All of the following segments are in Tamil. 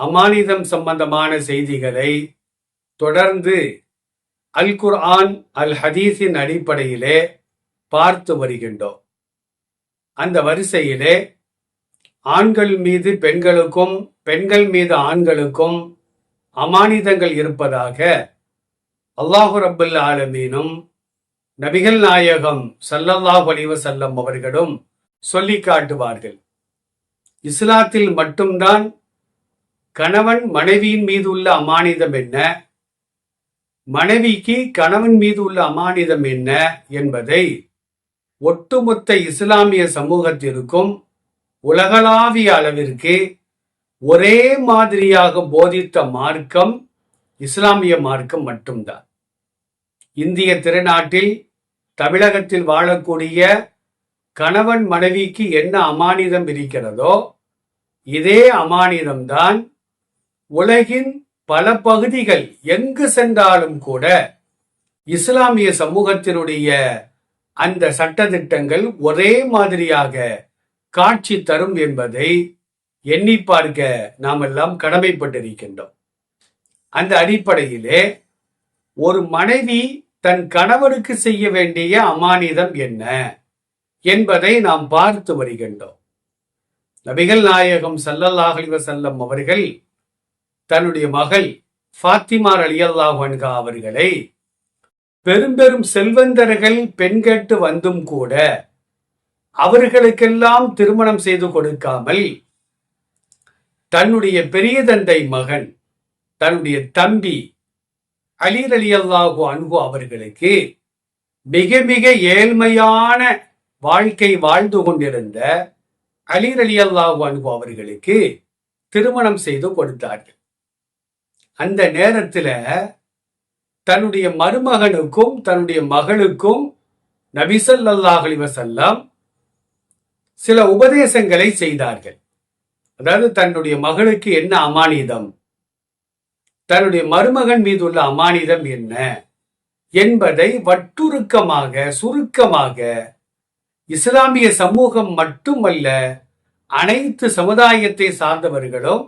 அமானிதம் சம்பந்தமான செய்திகளை தொடர்ந்து அல் குர்ஆன் அல் ஹதீஸின் அடிப்படையிலே பார்த்து வருகின்றோம். அந்த வரிசையிலே ஆண்கள் மீது பெண்களுக்கும் பெண்கள் மீது ஆண்களுக்கும் அமானிதங்கள் இருப்பதாக அல்லாஹு ரபுல் ஆலமீனும் நபிகள் நாயகம் சல்லல்லாஹ் அலைஹி செல்லம் அவர்களும் சொல்லி காட்டுவார்கள். இஸ்லாத்தில் மட்டும்தான் கணவன் மனைவியின் மீது உள்ள அமானிதம் என்ன? மனைவிக்கு கணவன் மீது உள்ள அமானிதம் என்ன என்பதை ஒட்டுமொத்த இஸ்லாமிய சமூகத்திற்கும் உலகளாவிய அளவிற்கு ஒரே மாதிரியாக போதித்த மார்க்கம் இஸ்லாமிய மார்க்கம் மட்டும்தான். இந்திய திருநாட்டில் தமிழகத்தில் வாழக்கூடிய கணவன் மனைவிக்கு என்ன அமானிதம் இருக்கிறதோ இதே அமானிதம்தான் உலகின் பல பகுதிகள் எங்கு சென்றாலும் கூட இஸ்லாமிய சமூகத்தினுடைய அந்த சட்டத்திட்டங்கள் ஒரே மாதிரியாக காட்சி தரும் என்பதை எண்ணி பார்க்க நாம் எல்லாம் கடமைப்பட்டிருக்கின்றோம். அந்த அடிப்படையிலே ஒரு மனைவி தன் கணவனுக்கு செய்ய வேண்டிய அமானிதம் என்ன என்பதை நாம் பார்த்து வருகின்றோம். நபிகள் நாயகம் ஸல்லல்லாஹு அலைஹி அவர்கள் தன்னுடைய மகள் ஃபாத்திமார் அலியல்லாஹன்கா அவர்களை பெரும் பெரும் செல்வந்தர்கள் பெண் கேட்டு வந்தும் கூட அவர்களுக்கெல்லாம் திருமணம் செய்து கொடுக்காமல் தன்னுடைய பெரிய தந்தை மகன் தன்னுடைய தம்பி அலி ரலியல்லாஹு அன்பு அவர்களுக்கு மிக மிக ஏழ்மையான வாழ்க்கை வாழ்ந்து கொண்டிருந்த அலி ரலியல்லாஹு அன்பு அவர்களுக்கு திருமணம் செய்து கொடுத்தார்கள். அந்த நேரத்தில் தன்னுடைய மருமகனுக்கும் தன்னுடைய மகளுக்கும் நபிசல்லாஹ் அலைஹி சில உபதேசங்களை செய்தார்கள். அதாவது தன்னுடைய மகளுக்கு என்ன அமானிதம்? தன்னுடைய மருமகன் மீது உள்ள அமானிதம் என்ன? என்பதை வட்டுருக்கமாக சுருக்கமாக இஸ்லாமிய சமூகம் மட்டுமல்ல அனைத்து சமுதாயத்தை சார்ந்தவர்களும்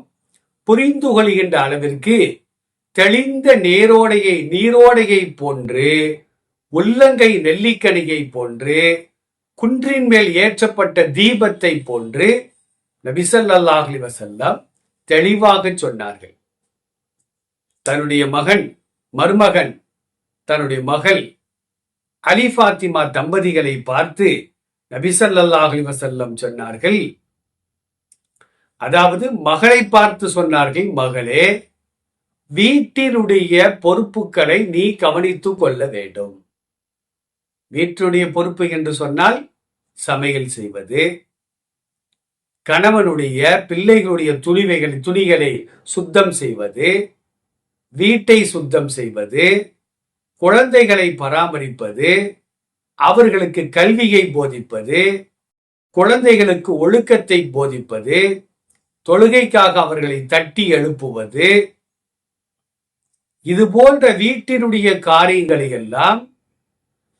புரிந்து கொள்கின்ற அளவிற்கு தெளிந்த நேரோடையை நீரோடையை போன்று உள்ளங்கை நெல்லிக்கனியை போன்று குன்றின் மேல் ஏற்றப்பட்ட தீபத்தை போன்று நபிசல்லாஹ் வசல்லாம் தெளிவாக சொன்னார்கள். தன்னுடைய மகன் மருமகன் தன்னுடைய மகள் அலி ஃபாத்திமா தம்பதிகளை பார்த்து நபிசல்லாஹ் வசல்லம் சொன்னார்கள் அதாவது மகளை பார்த்து சொன்னார்கள் மகளே வீட்டினுடைய பொறுப்புகளை நீ கவனித்துக் கொள்ள வேண்டும். வீட்டுடைய பொறுப்பு என்று சொன்னால் சமையல் செய்வது கணவனுடைய பிள்ளைகளுடைய துணிவைகள் துணிகளை சுத்தம் செய்வது வீட்டை சுத்தம் செய்வது குழந்தைகளை பராமரிப்பது அவர்களுக்கு கல்வியை போதிப்பது குழந்தைகளுக்கு ஒழுக்கத்தை போதிப்பது தொழுகைக்காக அவர்களை தட்டி எழுப்புவது இது போன்ற வீட்டினுடைய காரியங்களை எல்லாம்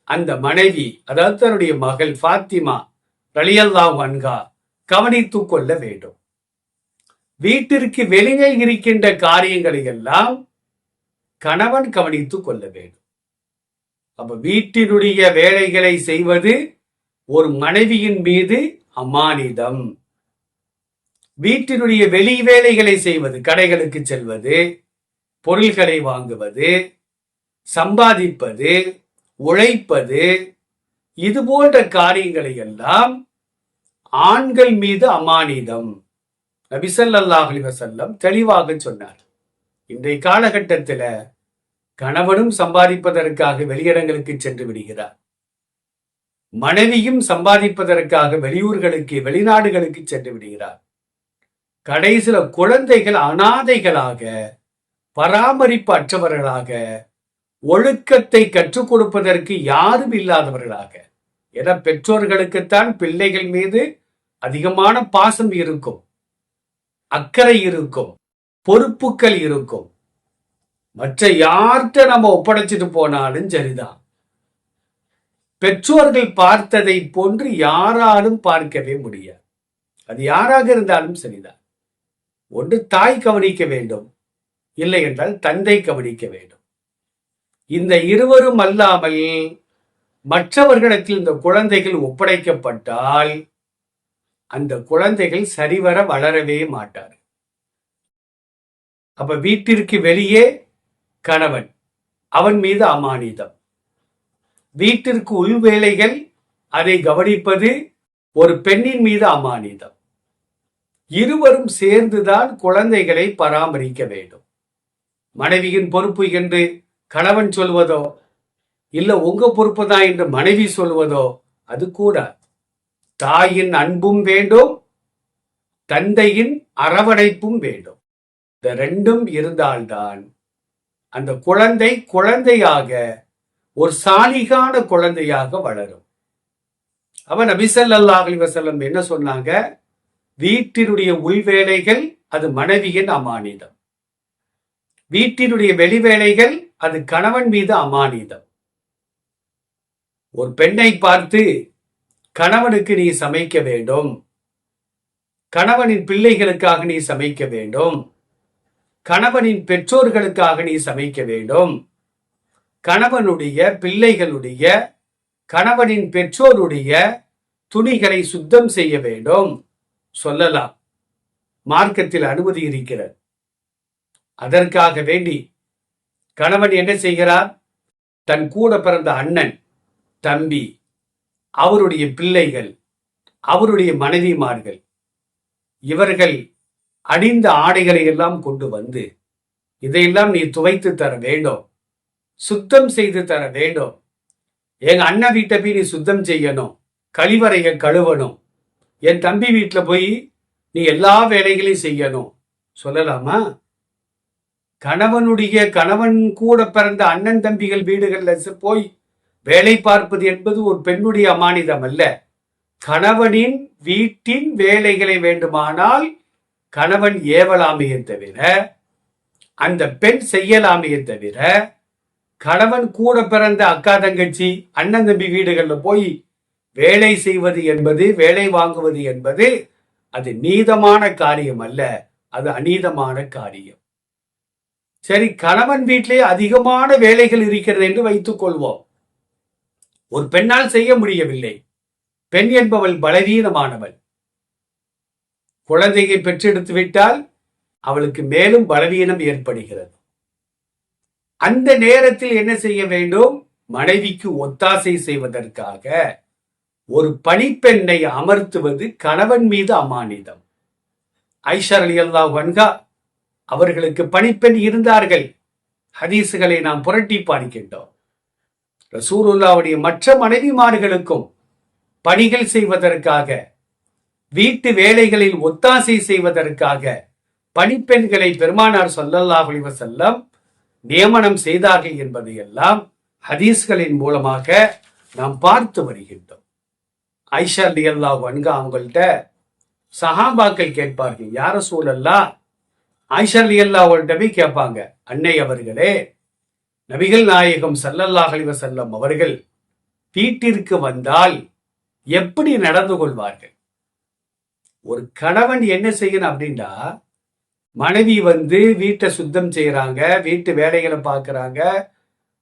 அந்த மனைவி அதாவது தன்னுடைய மகள் ஃபாத்திமா ரலியல்லா வன்கா கவனித்துக் கொள்ள வேண்டும். வீட்டிற்கு வெளியே இருக்கின்ற காரியங்களை எல்லாம் கணவன் கவனித்துக் கொள்ள வேண்டும். அப்ப வீட்டினுடைய வேலைகளை செய்வது ஒரு மனைவியின் மீது அமானிதம். வீட்டினுடைய வெளி வேலைகளை செய்வது கடைகளுக்கு செல்வது பொருள்களை வாங்குவது சம்பாதிப்பது உழைப்பது இது போன்ற காரியங்களை எல்லாம் ஆண்கள் மீது அமானிதம். நபிசல்லாஹ் அலைஹி தெளிவாக சொன்னார். இன்றைய காலகட்டத்தில் கணவனும் சம்பாதிப்பதற்காக வெளியிடங்களுக்கு சென்று விடுகிறார். மனைவியும் சம்பாதிப்பதற்காக வெளியூர்களுக்கு வெளிநாடுகளுக்கு சென்று விடுகிறார். கடைசில குழந்தைகள் அனாதைகளாக பராமரிப்பு அற்றவர்களாக ஒழுக்கத்தை கற்றுக் கொடுப்பதற்கு யாரும் இல்லாதவர்களாக. என பெற்றோர்களுக்குத்தான் பிள்ளைகள் மீது அதிகமான பாசம் இருக்கும். அக்கறை இருக்கும். பொறுப்புகள் இருக்கும். மற்ற யார்கிட்ட நம்ம ஒப்படைச்சிட்டு போனாலும் சரிதான். பெற்றோர்கள் பார்த்ததை போன்று யாராலும் பார்க்கவே முடியாது. அது யாராக இருந்தாலும் சரிதான். ஒன்று தாய் கவனிக்க வேண்டும் இல்லை என்றால் தந்தை கவனிக்க வேண்டும். இந்த இருவரும் அல்லாமல் மற்றவர்களிடத்தில் இந்த குழந்தைகள் ஒப்படைக்கப்பட்டால் அந்த குழந்தைகள் சரிவர வளரவே மாட்டார் அப்ப வீட்டிற்கு வெளியே கணவன் அவன் மீது அமானிதம். வீட்டிற்கு உள் வேலைகள் அதை கவனிப்பது ஒரு பெண்ணின் மீது அமானிதம். இருவரும் சேர்ந்துதான் குழந்தைகளை பராமரிக்க வேண்டும். மனைவியின் பொறுப்பு என்று கணவன் சொல்வதோ இல்ல உங்க பொறுப்பு தான் என்று மனைவி சொல்வதோ அது கூட தாயின் அன்பும் வேண்டும் தந்தையின் அரவணைப்பும் வேண்டும். இந்த ரெண்டும் இருந்தால்தான் அந்த குழந்தை குழந்தையாக ஒரு சாலிகான குழந்தையாக வளரும். அவன் நபிசல்லாஹ் அலி செல்லம் என்ன சொன்னாங்க? வீட்டினுடைய உள்வேலைகள் அது மனைவியின் அமானிதம். வீட்டினுடைய வெளிவேலைகள் அது கணவன் மீது அமானிதம். ஒரு பெண்ணை பார்த்து கணவனுக்கு நீ சமைக்க வேண்டும். கணவனின் பிள்ளைகளுக்காக நீ சமைக்க வேண்டும். கணவனின் பெற்றோர்களுக்காக நீ சமைக்க வேண்டும். கணவனுடைய பிள்ளைகளுடைய கணவனின் பெற்றோருடைய துணிகளை சுத்தம் செய்ய வேண்டும். சொல்லலாம். மார்க்கத்தில் அனுமதி இருக்கிறது. அதற்காக வேண்டி கணவன் என்ன செய்கிறார்? தன் கூட பிறந்த அண்ணன் தம்பி அவருடைய பிள்ளைகள் அவருடைய மனைவிமார்கள் இவர்கள் அணிந்த ஆடைகளை எல்லாம் கொண்டு வந்து இதையெல்லாம் நீ துவைத்து தர வேண்டும். சுத்தம் செய்து தர வேண்டும். எங்க அண்ணன் வீட்டை போய் நீ சுத்தம் செய்யணும். கழிவறையை கழுவணும். என் தம்பி வீட்டில் போய் நீ எல்லா வேலைகளையும் செய்யணும். சொல்லலாமா? கணவனுடைய கணவன் கூட பிறந்த அண்ணன் தம்பிகள் வீடுகளில் போய் வேலை பார்ப்பது என்பது ஒரு பெண்ணுடைய அமானிதம் அல்ல. கணவனின் வீட்டின் வேலைகளை வேண்டுமானால் கணவன் ஏவலாமையை தவிர அந்த பெண் செய்யலாமையை தவிர கணவன் கூட பிறந்த அக்கா தங்கச்சி அண்ணன் தம்பி வீடுகளில் போய் வேலை செய்வது என்பது வேலை வாங்குவது என்பது அது நீதமான காரியம் அல்ல. அது அநீதமான காரியம். சரி கணவன் வீட்டிலே அதிகமான வேலைகள் இருக்கிறது என்று வைத்துக் கொள்வோம் ஒரு பெண்ணால் செய்ய முடியவில்லை. பெண் என்பவள் பலவீனமானவள். குழந்தையை பெற்றெடுத்து விட்டால் அவளுக்கு மேலும் பலவீனம் ஏற்படுகிறது. அந்த நேரத்தில் என்ன செய்ய வேண்டும்? மனைவிக்கு ஒத்தாசை செய்வதற்காக ஒரு பணிப்பெண்ணை அமர்த்துவது கணவன் மீது அமானிதம். ஐஷர் அலி அல்லா வன்கா அவர்களுக்கு பணிப்பெண் இருந்தார்கள். ஹதீசுகளை நாம் புரட்டி பார்க்கின்றோம் ரசூருல்லாவுடைய மற்ற மனைவிமார்களுக்கும் பணிகள் செய்வதற்காக வீட்டு வேலைகளில் ஒத்தாசை செய்வதற்காக பணிப்பெண்களை பெருமானார் சொல்லல்லாஹ் செல்லம் நியமனம் செய்தார்கள் என்பதையெல்லாம் ஹதீஸ்களின் மூலமாக நாம் பார்த்து வருகின்றோம். ஐஷா அலி அல்லாஹ் அன்கா அவங்கள்ட்ட சஹாபாக்கள் கேட்பார்கள் யார சூழல்லா ஆயிஷா அலி அல்லா அவங்கள்ட்ட போய் கேட்பாங்க அன்னை அவர்களே நபிகள் நாயகம் சல்லல்லாஹ் அலைஹி வஸல்லம் அவர்கள் வீட்டிற்கு வந்தால் எப்படி நடந்து கொள்வார்கள்? ஒரு கணவன் என்ன செய்யணும் அப்படின்னா மனைவி வந்து வீட்டை சுத்தம் செய்யறாங்க வீட்டு வேலைகளை பார்க்கறாங்க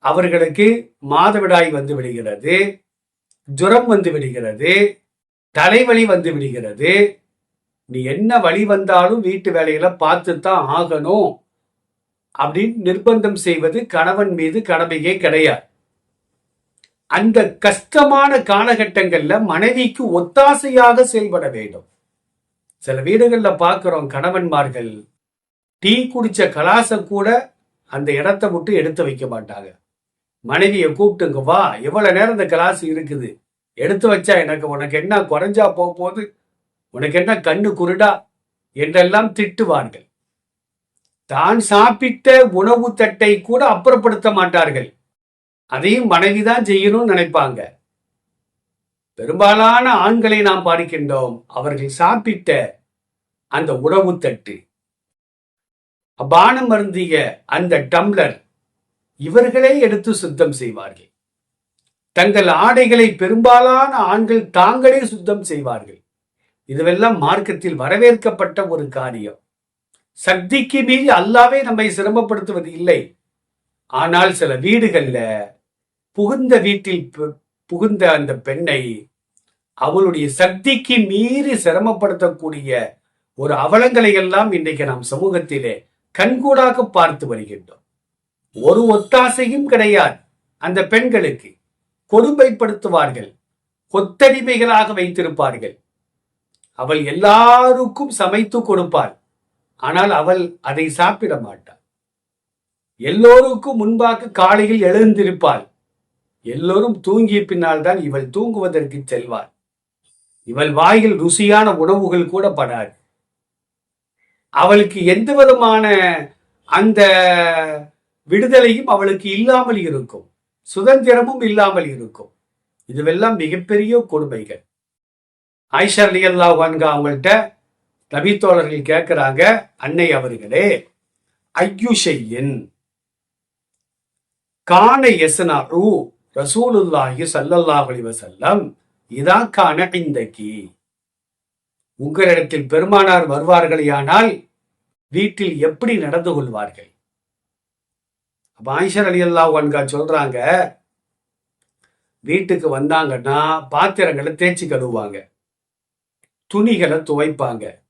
அவர்களுக்கு மாதவிடாய் வந்து விடுகிறது. ஜுரம் வந்து விடுகிறது தலைவலி வந்து விடுகிறது. நீ என்ன வழி வந்தாலும் வீட்டு வேலைகளை பார்த்து தான் ஆகணும். அப்படின்னு நிர்பந்தம் செய்வது கணவன் மீது கடமையே கிடையாது. அந்த கஷ்டமான காலகட்டங்கள்ல மனைவிக்கு ஒத்தாசையாக செயல்பட வேண்டும். சில வீடுகள்ல பார்க்கிறோம் கணவன்மார்கள் டீ குடிச்ச கலாசம் கூட அந்த இடத்தை விட்டு எடுத்து வைக்க மாட்டாங்க. மனைவியை கூப்பிட்டுங்க வா. எவ்வளவு நேரம் இந்த கிளாஸ் இருக்குது. எடுத்து வச்சா எனக்கு உனக்கு என்ன குறைஞ்சா போக போகுது உனக்கு என்ன கண்ணு குருடா என்றெல்லாம் திட்டுவார்கள். தான் சாப்பிட்ட உணவு தட்டை கூட அப்புறப்படுத்த மாட்டார்கள். அதையும் மனைவிதான் செய்யணும்னு நினைப்பாங்க. பெரும்பாலான ஆண்களை நாம் பார்க்கின்றோம். அவர்கள் சாப்பிட்ட அந்த உணவு தட்டு. பானம் அருந்திய அந்த டம்ளர் இவர்களே எடுத்து சுத்தம் செய்வார்கள். தங்கள் ஆடைகளை பெரும்பாலான ஆண்கள் தாங்களே சுத்தம் செய்வார்கள். இதுவெல்லாம் மார்க்கத்தில் வரவேற்கப்பட்ட ஒரு காரியம். சக்திக்கு மீறி அல்லாவே நம்மை சிரமப்படுத்துவது இல்லை. ஆனால் சில வீடுகள்ல புகுந்த வீட்டில் பு- புகுந்த அந்த பெண்ணை அவளுடைய சக்திக்கு மீறி சிரமப்படுத்தக்கூடிய ஒரு அவலங்களை எல்லாம் இன்றைக்கு நாம் சமூகத்திலே கண்கூடாக பார்த்து வருகின்றோம். ஒரு ஒத்தாசையும் கிடையாது. அந்த பெண்களுக்கு கொடுமைப்படுத்துவார்கள் கொத்தடிமைகளாக வைத்திருப்பார்கள். அவள் எல்லாருக்கும் சமைத்து கொடுப்பாள் ஆனால் அவள் அதை சாப்பிட மாட்டாள். எல்லோருக்கும் முன்பாக காலையில் எழுந்திருப்பாள். எல்லோரும் தூங்கிய பின்னால் தான் இவள் தூங்குவதற்கு செல்வாள். இவள் வாயில் ருசியான உணவுகள் கூட படாது. அவளுக்கு எந்த விதமான அந்த விடுதலையும் அவளுக்கு இல்லாமல் இருக்கும். சுதந்திரமும் இல்லாமல் இருக்கும். இதுவெல்லாம் மிகப்பெரிய கொடுமைகள். ஆயிஷா அலி அல்லா அவங்கள்ட்ட நபித்தோழர்கள் கேட்கிறாங்க அன்னை அவர்களே ஐயுஷையின் கான எசனாரு ரசூலுல்லாஹி ஸல்லல்லாஹு அலிவசல்லம் இதான் காண இந்தக்கி உங்களிடத்தில் பெருமானார் வருவார்களேயானால் வீட்டில் எப்படி நடந்து கொள்வார்கள்? அப்போ ஆயிஷர் அலி அல்லாஹ் சொல்றாங்க வீட்டுக்கு வந்தாங்கன்னா பாத்திரங்களை தேய்ச்சி கழுவுவாங்க. துணிகளை துவைப்பாங்க.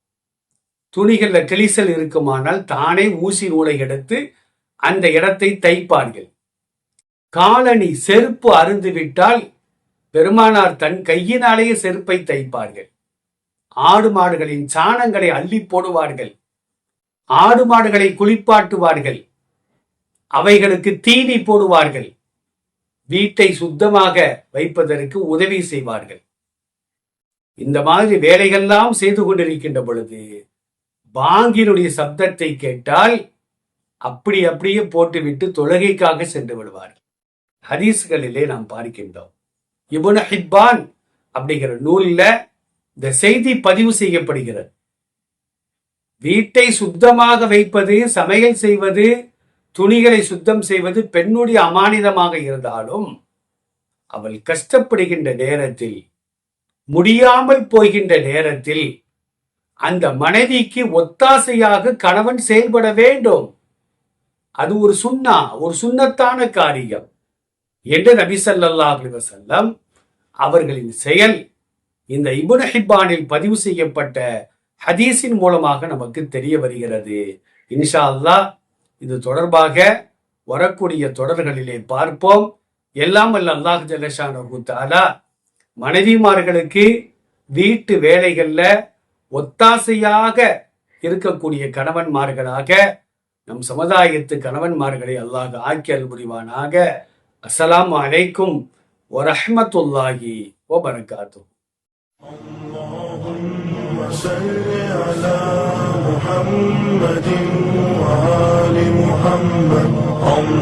துணிகளில் கிளிசல் இருக்குமானால் தானே ஊசி நூலை எடுத்து அந்த இடத்தை தைப்பார்கள். காலணி செருப்பு அருந்து விட்டால் பெருமானார் தன் கையினாலேயே செருப்பை தைப்பார்கள். ஆடு மாடுகளின் சாணங்களை அள்ளி போடுவார்கள். ஆடு மாடுகளை குளிப்பாட்டுவார்கள். அவைகளுக்கு தீனி போடுவார்கள். வீட்டை சுத்தமாக வைப்பதற்கு உதவி செய்வார்கள். இந்த மாதிரி வேலைகள்லாம் செய்து கொண்டிருக்கின்ற பொழுது பாங்கினுடைய சப்தத்தை கேட்டால் அப்படி அப்படியே போட்டுவிட்டு தொழுகைக்காக சென்று விடுவார்கள். ஹதீஸ்களிலே நாம் பார்க்கின்றோம். இபுன ஹிப்பான் அப்படிங்கிற நூலில் இந்த செய்தி பதிவு செய்யப்படுகிறது. வீட்டை சுத்தமாக வைப்பது சமையல் செய்வது துணிகளை சுத்தம் செய்வது பெண்ணுடைய அமானிதமாக இருந்தாலும் அவள் கஷ்டப்படுகின்ற நேரத்தில் முடியாமல் போகின்ற நேரத்தில் அந்த மனைவிக்கு ஒத்தாசையாக கணவன் செயல்பட வேண்டும். அது ஒரு சுண்ணா ஒரு சுண்ணத்தான காரியம். என்று நபி சல்லா அலிவசல்லம் அவர்களின் செயல் இந்த இபுன் ஹிப்பானில் பதிவு செய்யப்பட்ட ஹதீஸின் மூலமாக நமக்கு தெரிய வருகிறது. இன்ஷா அல்லாஹ் இது தொடர்பாக வரக்கூடிய தொடர்களிலே பார்ப்போம் எல்லாம் வல்ல அல்லாஹ் ஜல்லஷானு தஆலா மனைவிமார்களுக்கு வீட்டு வேலைகள்ல ஒத்தாசையாக இருக்கக்கூடிய கணவன்மார்களாக நம் சமுதாயத்து கணவன்மார்களை அல்லாஹ் ஆக்கி அருள் புரிவானாக அஸ்ஸலாமு அலைக்கும் வரஹ்மத்துல்லாஹி வபரகாத்து صل على محمد وآل محمد